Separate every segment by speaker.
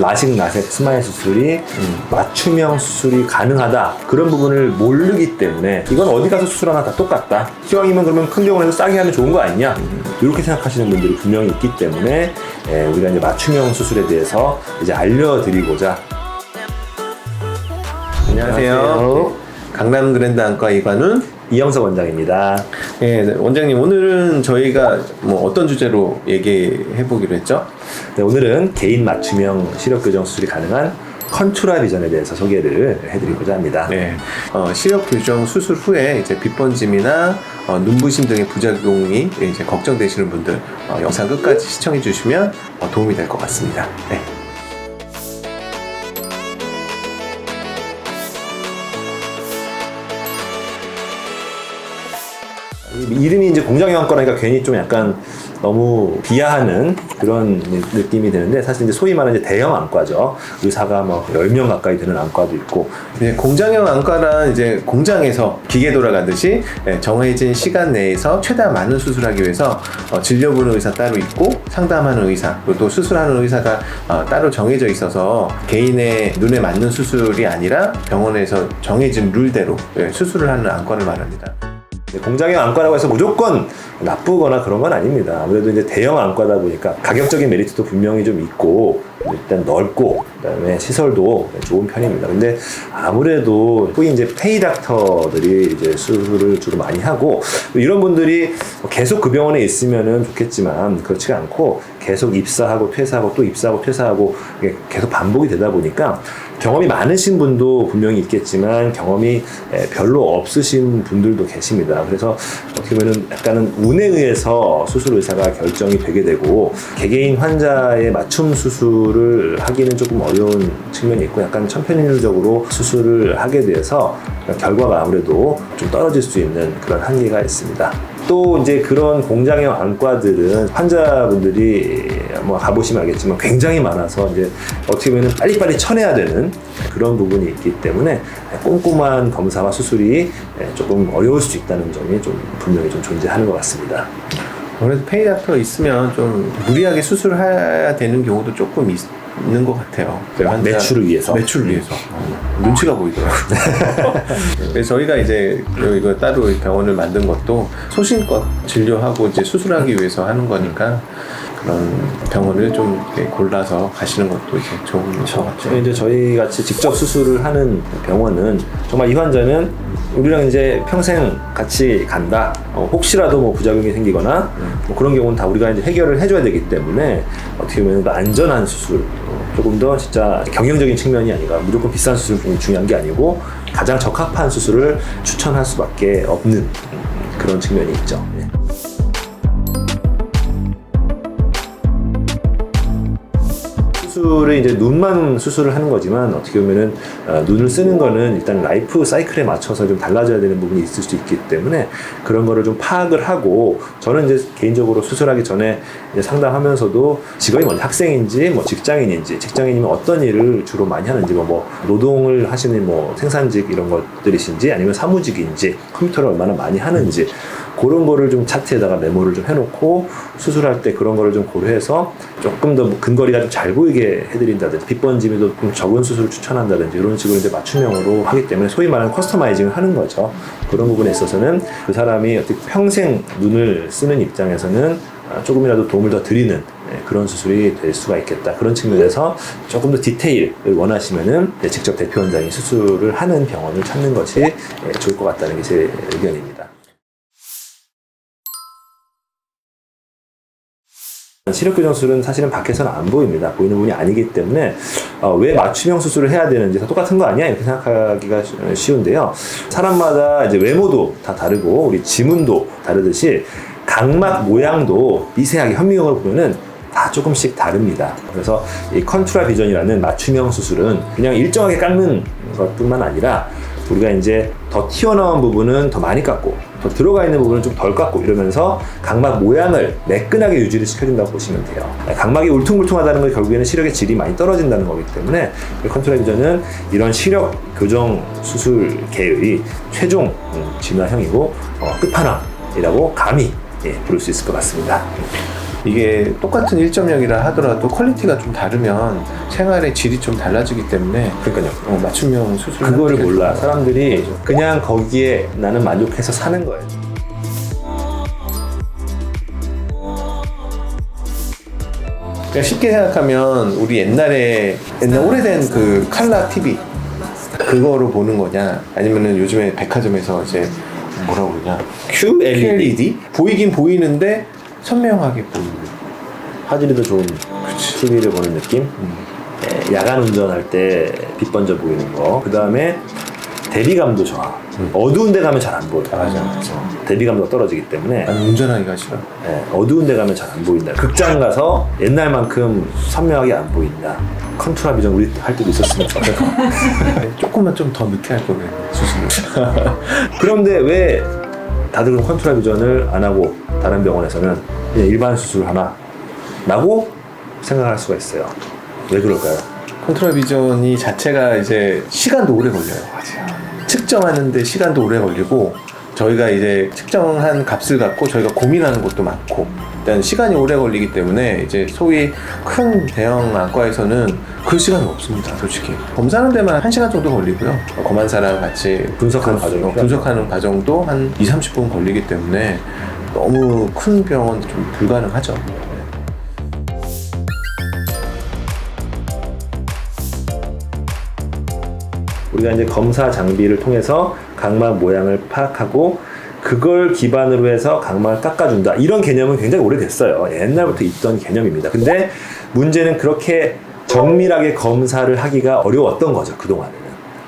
Speaker 1: 라식, 라섹, 스마일 수술이 맞춤형 수술이 가능하다 그런 부분을 모르기 때문에 이건 어디 가서 수술하나 다 똑같다 시황이면 그러면 큰 병원에서 싸게 하면 좋은 거 아니냐 이렇게 생각하시는 분들이 분명히 있기 때문에 예, 우리가 이제 맞춤형 수술에 대해서 이제 알려드리고자
Speaker 2: 안녕하세요. 네, 강남 그랜드 안과 이관훈.
Speaker 1: 이영석 원장입니다.
Speaker 2: 예, 네, 원장님 오늘은 저희가 뭐 어떤 주제로 얘기해 보기로 했죠?
Speaker 1: 네, 오늘은 개인 맞춤형 시력 교정 수술이 가능한 컨투라 비전에 대해서 소개를 해드리고자 합니다.
Speaker 2: 네, 어, 시력 교정 수술 후에 이제 빛번짐이나 어, 눈부심 등의 부작용이 이제 걱정되시는 분들 어, 영상 끝까지 시청해 주시면 어, 도움이 될 것 같습니다. 네.
Speaker 1: 이- 이름이 이제 공장영안과라니까 괜히 좀 약간 너무 비하하는 그런 느낌이 드는데 사실 이제 소위 말하는 이제 대형 안과죠. 의사가 뭐 10명 가까이 되는 안과도 있고
Speaker 2: 이제 공장형 안과란 이제 공장에서 기계 돌아가듯이 예, 정해진 시간 내에서 최대한 많은 수술하기 위해서 어, 진료 보는 의사 따로 있고 상담하는 의사 또 수술하는 의사가 어, 따로 정해져 있어서 개인의 눈에 맞는 수술이 아니라 병원에서 정해진 룰대로 예, 수술을 하는 안과를 말합니다.
Speaker 1: 공장형 안과라고 해서 무조건 나쁘거나 그런 건 아닙니다. 아무래도 이제 대형 안과다 보니까 가격적인 메리트도 분명히 좀 있고 일단 넓고 그다음에 시설도 좋은 편입니다. 근데 아무래도 소위 이제 페이 닥터들이 이제 수술을 주로 많이 하고 이런 분들이 계속 그 병원에 있으면은 좋겠지만 그렇지가 않고 계속 입사하고 퇴사하고 또 입사하고 퇴사하고 계속 반복이 되다 보니까 경험이 많으신 분도 분명히 있겠지만 경험이 에, 별로 없으신 분들도 계십니다. 그래서 어떻게 보면 약간은 운에 의해서 수술 의사가 결정이 되게 되고 개개인 환자의 맞춤 수술 을 하기는 조금 어려운 측면이 있고 약간 천편일률적으로 수술을 하게 돼서 결과가 아무래도 좀 떨어질 수 있는 그런 한계가 있습니다. 또 이제 그런 공장형 안과들은 환자분들이 뭐 가보시면 알겠지만 굉장히 많아서 이제 어떻게 보면 빨리빨리 쳐내야 되는 그런 부분이 있기 때문에 꼼꼼한 검사와 수술이 조금 어려울 수 있다는 점이 좀 분명히 좀 존재하는 것 같습니다.
Speaker 2: 그래도 페이 닥터 있으면 좀 무리하게 수술을 해야 되는 경우도 조금 있, 는것 같아요. 환자-
Speaker 1: 매출을 위해서.
Speaker 2: 매출을 위해서. 어, 눈치가 보이더라고요. 그래서 저희가 이제 이거 따로 병원을 만든 것도 소신껏 진료하고 이제 수술하기 위해서 하는 거니까 그런 병원을 좀 이렇게 골라서 가시는 것도 이제 좋은 것 같아요.
Speaker 1: 이제 저희 같이 직접 수술을 하는 병원은 정말 이 환자는 우리랑 이제 평생 같이 간다. 어, 혹시라도 뭐 부작용이 생기거나 뭐 그런 경우는 다 우리가 이제 해결을 해줘야 되기 때문에 어떻게 보면 그 안전한 수술, 어, 조금 더 진짜 경영적인 측면이 아니라 무조건 비싼 수술이 중요한 게 아니고 가장 적합한 수술을 추천할 수밖에 없는 음, 그런 측면이 있죠. 수술을 이제 눈만 수술을 하는 거지만 어떻게 보면은 어, 눈을 쓰는 거는 일단 라이프 사이클에 맞춰서 좀 달라져야 되는 부분이 있을 수 있기 때문에 그런 거를 좀 파악을 하고 저는 이제 개인적으로 수술하기 전에 상담하면서도 직업이 먼저 학생인지 뭐 직장인인지 직장인이면 어떤 일을 주로 많이 하는지 뭐, 뭐 노동을 하시는 뭐 생산직 이런 것들이신지 아니면 사무직인지 컴퓨터를 얼마나 많이 하는지 그런 거를 좀 차트에다가 메모를 좀 해놓고 수술할 때 그런 거를 좀 고려해서 조금 더 근거리가 좀 잘 보이게 해드린다든지 빗번짐에도 좀 적은 수술을 추천한다든지 이런 식으로 이제 맞춤형으로 하기 때문에 소위 말하는 커스터마이징을 하는 거죠. 그런 부분에 있어서는 그 사람이 어떻게 평생 눈을 쓰는 입장에서는 아, 조금이라도 도움을 더 드리는 예, 그런 수술이 될 수가 있겠다. 그런 측면에서 조금 더 디테일을 원하시면은 예, 직접 대표 원장이 수술을 하는 병원을 찾는 것이 예, 좋을 것 같다는 게 제 의견입니다. 시력 교정 수술은 사실은 밖에서는 안 보입니다. 보이는 부분이 아니기 때문에 어, 왜 맞춤형 수술을 해야 되는지 다 똑같은 거 아니야 이렇게 생각하기가 쉬- 쉬운데요. 사람마다 이제 외모도 다 다르고 우리 지문도 다르듯이 각막 모양도 미세하게 현미경을 보면은 다 조금씩 다릅니다. 그래서 이 컨투라 비전이라는 맞춤형 수술은 그냥 일정하게 깎는 것뿐만 아니라 우리가 이제 더 튀어나온 부분은 더 많이 깎고 더 들어가 있는 부분은 좀덜 깎고 이러면서 각막 모양을 매끈하게 유지를 시켜준다고 보시면 돼요. 각막이 울퉁불퉁하다는 건 결국에는 시력의 질이 많이 떨어진다는 거기 때문에 컨트롤 비전은 이런 시력 교정 수술계의 최종 음, 진화형이고 어, 끝판왕이라고 감히 예, 부를 수 있을 것 같습니다.
Speaker 2: 이게 똑같은 1.0이라 하더라도 퀄리티가 좀 다르면 생활의 질이 좀 달라지기 때문에
Speaker 1: 그러니까요.
Speaker 2: 어, 맞춤형 수술
Speaker 1: 그거를 몰라. 사람들이 그냥 거기에 나는 만족해서 사는 거예요.
Speaker 2: 그러니까 쉽게 생각하면 우리 옛날에 옛날 오래된 그 칼라 TV 그거로 보는 거냐 아니면은 요즘에 백화점에서 이제 뭐라고 그러냐
Speaker 1: QLED
Speaker 2: QLED 보이긴 보이는데 선명하게 보이는
Speaker 1: 화질이 더 좋은 TV를 보는 느낌. 예, 야간 운전할 때 빛 번져 보이는 거. 그 다음에 대비감도 좋아. 어두운 데 가면 잘 안 보여.
Speaker 2: 맞아.
Speaker 1: 대비감도 떨어지기 때문에
Speaker 2: 나는 운전하기가 싫어
Speaker 1: 예, 어두운 데 가면 잘 안 보인다. 극장 가서 옛날만큼 선명하게 안 보인다. 컨트라 비전 우리 할 때도 좋겠다.
Speaker 2: 조금만 좀 더 늦게 할 거면 수술을
Speaker 1: 그런데 왜 다들 컨트라 비전을 안 하고 다른 병원에서는 그냥 일반 수술 하나? 라고 생각할 수가 있어요. 왜 그럴까요?
Speaker 2: 컨트롤 비전이 자체가 이제 시간도 오래 걸려요. 측정하는데 시간도 오래 걸리고 저희가 이제 측정한 값을 갖고 저희가 고민하는 것도 많고 일단 시간이 오래 걸리기 때문에 이제 소위 큰 대형 안과에서는 그 시간은 없습니다. 솔직히 검사하는 데만 1시간 정도 걸리고요. 검안사랑 같이
Speaker 1: 분석하는
Speaker 2: 어, 분석하는 과정도 한 2, 30분 걸리기 때문에 너무 큰 병원 좀 불가능하죠.
Speaker 1: 우리가 이제 검사 장비를 통해서 각막 모양을 파악하고 그걸 기반으로 해서 각막을 깎아준다. 이런 개념은 굉장히 오래됐어요. 옛날부터 있던 개념입니다. 근데 문제는 그렇게 정밀하게 검사를 하기가 어려웠던 거죠. 그동안에는.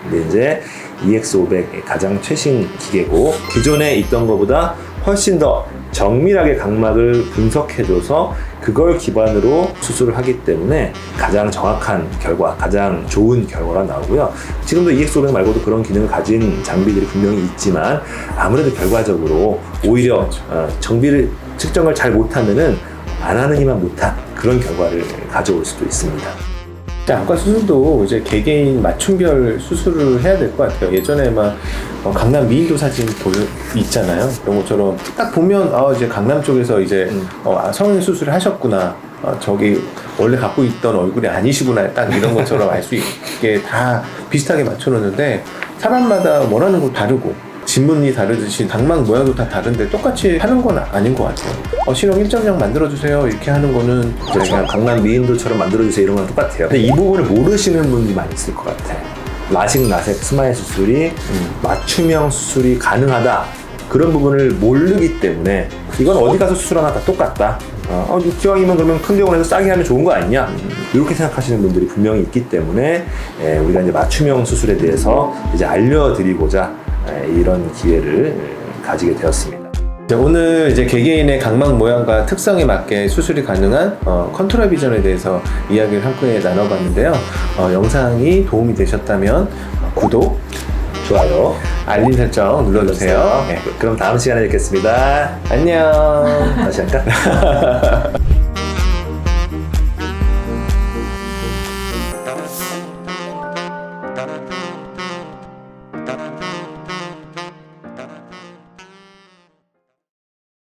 Speaker 1: 근데 이제 EX500 가장 최신 기계고 기존에 있던 것보다 훨씬 더 정밀하게 각막을 분석해줘서 그걸 기반으로 수술을 하기 때문에 가장 정확한 결과, 가장 좋은 결과가 나오고요. 지금도 EX500 말고도 그런 기능을 가진 장비들이 분명히 있지만 아무래도 결과적으로 오히려 어, 정비를 측정을 잘 못하면은 안 하는 이만 못한 그런 결과를 가져올 수도 있습니다.
Speaker 2: 이제 안과 수술도 이제 개개인 맞춤별 수술을 해야 될 것 같아요. 예전에 막 어, 강남 미인도 사진 보여 있잖아요. 이런 것처럼 딱 보면 아 이제 강남 쪽에서 이제
Speaker 1: 음.
Speaker 2: 어, 아, 성형 수술을 하셨구나. 아, 저기 원래 갖고 있던 얼굴이 아니시구나. 딱 이런 것처럼 알 수 있게 다 비슷하게 맞춰놓는데 사람마다 원하는 거 다르고 진문이 다르듯이 각막 모양도 다 다른데 똑같이 하는 건 아닌 것 같아요. 어, 실형 1.0 만들어주세요. 이렇게 하는 거는
Speaker 1: 그렇죠. 강남 미인도처럼 만들어주세요 이런 건 똑같아요. 근데 이 부분을 모르시는 분들이 많이 있을 것 같아. 라식, 라섹, 스마일 수술이 맞춤형 수술이 가능하다. 그런 부분을 모르기 때문에 이건 어디 가서 수술하나 다 똑같다. 어, 어, 기왕이면 그러면 큰 병원에서 싸게 하면 좋은 거 아니냐? 이렇게 생각하시는 분들이 분명히 있기 때문에 에, 우리가 이제 맞춤형 수술에 대해서 이제 알려드리고자 에, 이런 기회를 가지게 되었습니다.
Speaker 2: 자, 오늘 이제 개개인의 각막 모양과 특성에 맞게 수술이 가능한 어, 컨트롤 비전에 대해서 이야기를 함께 나눠봤는데요. 어, 영상이 도움이 되셨다면 구독,
Speaker 1: 좋아요.
Speaker 2: 알림 설정 눌러주세요. 네.
Speaker 1: 그럼 다음 시간에 뵙겠습니다.
Speaker 2: 안녕.
Speaker 1: 다시 할까?